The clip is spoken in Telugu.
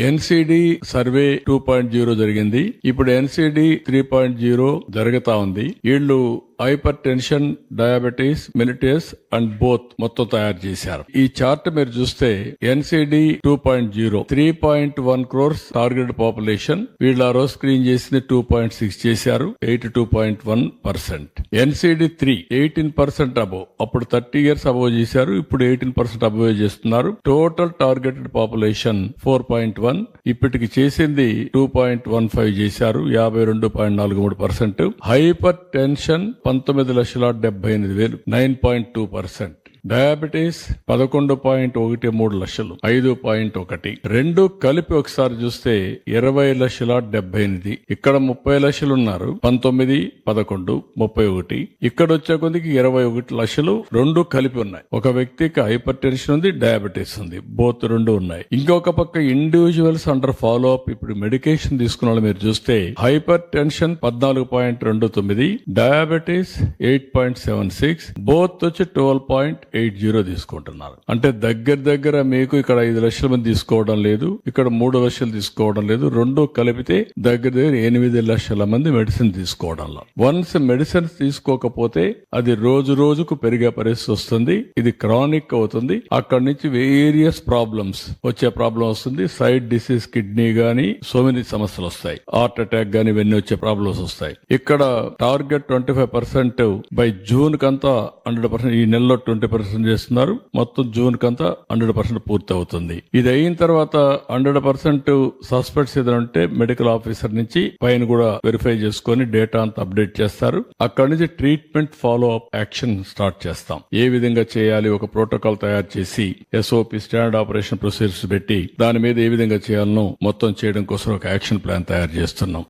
NCD survey two point zero జరిగింది. ఇప్పుడు ఎన్సిడి త్రీ పాయింట్ జీరో జరుగుతా ఉంది. వీళ్ళు hypertension diabetes mellitus and both మొత్తం తయారు చేశారు. ఈ చార్ట్ మీరు చూస్తే NCD two point zero three point one crores target population వీళ్ళు ఆ రోజు స్క్రీన్ చేసింది టూ పాయింట్ సిక్స్ చేశారు eighty two point one percent. NCD three eighteen percent above. అప్పుడు థర్టీ ఇయర్స్ అబోవ్ చేశారు ఇప్పుడు ఎయిటీన్ పర్సెంట్ అబోవ్ చేస్తున్నారు. Total targeted population four point one ఇప్పటికి చేసింది టూ పాయింట్ వన్ ఫైవ్ చేశారు యాభై రెండు పాయింట్ నాలుగు మూడు పర్సెంట్. హైపర్ టెన్షన్ పంతొమ్మిది లక్షల డెబ్బై ఎనిమిది వేలు nine point two percent. Diabetes పదకొండు పాయింట్ ఒకటి మూడు లక్షలు ఐదు పాయింట్ ఒకటి. రెండు కలిపి ఒకసారి చూస్తే ఇరవై లక్షల డెబ్బై ఎనిమిది. ఇక్కడ ముప్పై లక్షలు ఉన్నారు పంతొమ్మిది పదకొండు ముప్పై ఒకటి. ఇక్కడ వచ్చే కొద్దికి ఇరవై ఒకటి లక్షలు రెండు కలిపి ఉన్నాయి. ఒక వ్యక్తికి హైపర్ టెన్షన్ ఉంది డయాబెటీస్ ఉంది. బోత్ రెండు ఉన్నాయి. ఇంకొక పక్క ఇండివిజువల్స్ అండర్ ఫాలో అప్ ఇప్పుడు మెడికేషన్ తీసుకున్న వాళ్ళు మీరు చూస్తే హైపర్ టెన్షన్ పద్నాలుగు పాయింట్ రెండు తొమ్మిది diabetes eight point seven six both వచ్చి ట్వెల్వ్ పాయింట్ ఎయిట్ జీరో తీసుకుంటున్నారు. అంటే దగ్గర దగ్గర మీకు ఇక్కడ ఐదు లక్షల మంది తీసుకోవడం లేదు ఇక్కడ మూడు లక్షలు తీసుకోవడం లేదు రెండు కలిపితే దగ్గర దగ్గర ఎనిమిది లక్షల మంది మెడిసిన్ తీసుకోవడంలో. వన్స్ మెడిసిన్స్ తీసుకోకపోతే అది రోజు రోజుకు పెరిగే పరిస్థితి వస్తుంది ఇది క్రానిక్ అవుతుంది. అక్కడి నుంచి వేరియస్ ప్రాబ్లమ్స్ వచ్చే ప్రాబ్లం వస్తుంది సైడ్ డిసీజ్ కిడ్నీ గాని సో మెనీ సమస్యలు వస్తాయి. హార్ట్ అటాక్ గాని ఇవన్నీ వచ్చే ప్రాబ్లమ్స్ వస్తాయి. ఇక్కడ target twenty five percent by June కంతా హండ్రెడ్ పర్సెంట్ ఈ నెలలో ట్వంటీ పర్సెంట్ చేస్తున్నారు. మొత్తం జూన్ కంతా హండ్రెడ్ పర్సెంట్ పూర్తి అవుతుంది ఇది అయిన తర్వాత హండ్రెడ్ పర్సెంట్ సస్పెక్ట్స్ ఏదైనా ఉంటే మెడికల్ ఆఫీసర్ నుంచి పైన కూడా వెరిఫై చేసుకొని డేటా అంతా అప్డేట్ చేస్తారు. అక్కడి నుంచి treatment follow up action start చేస్తాం. ఏ విధంగా చేయాలి ఒక ప్రోటోకాల్ తయారు చేసి ఎస్ఓపి స్టాండర్డ్ ఆపరేషన్ ప్రొసీజర్స్ పెట్టి దాని మీద ఏ విధంగా చేయాలనో మొత్తం చేయడం కోసం ఒక యాక్షన్ ప్లాన్ తయారు చేస్తున్నాం.